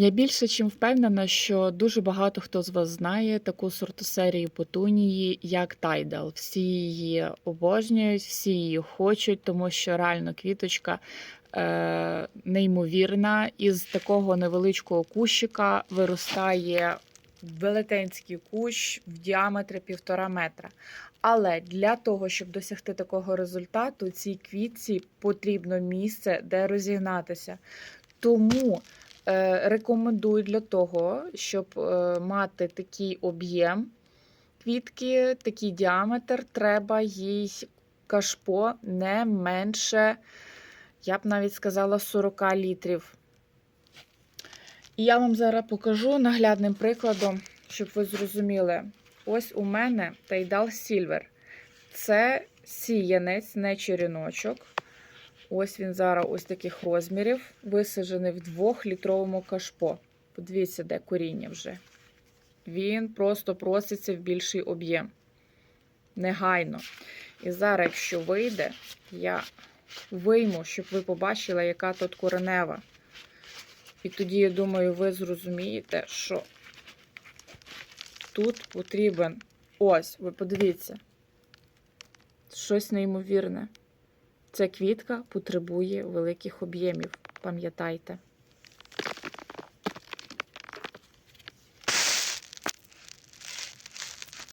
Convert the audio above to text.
Я більше чим впевнена, що дуже багато хто з вас знає таку сортосерію петунії, як Тайдал. Всі її обожнюють, всі її хочуть, тому що реально квіточка е, неймовірна. Із такого невеличкого кущика виростає велетенський кущ в діаметрі півтора метра. Але для того, щоб досягти такого результату, цій квітці потрібно місце, де розігнатися. Тому рекомендую для того, щоб е, мати такий об'єм квітки, такий діаметр, треба їй кашпо не менше, я б навіть сказала, 40 літрів. І я вам зараз покажу наглядним прикладом, щоб ви зрозуміли. Ось у мене Тайдал Сільвер. Це сіянець, не черіночок. Ось він зараз ось таких розмірів, висаджений в 2-літровому кашпо. Подивіться, де коріння вже. Він просто проситься в більший об'єм. Негайно. І зараз, якщо вийде, я вийму, щоб ви побачили, яка тут коренева. І тоді, я думаю, ви зрозумієте, що тут потрібен ось, ви подивіться, щось неймовірне. Ця квітка потребує великих об'ємів, пам'ятайте.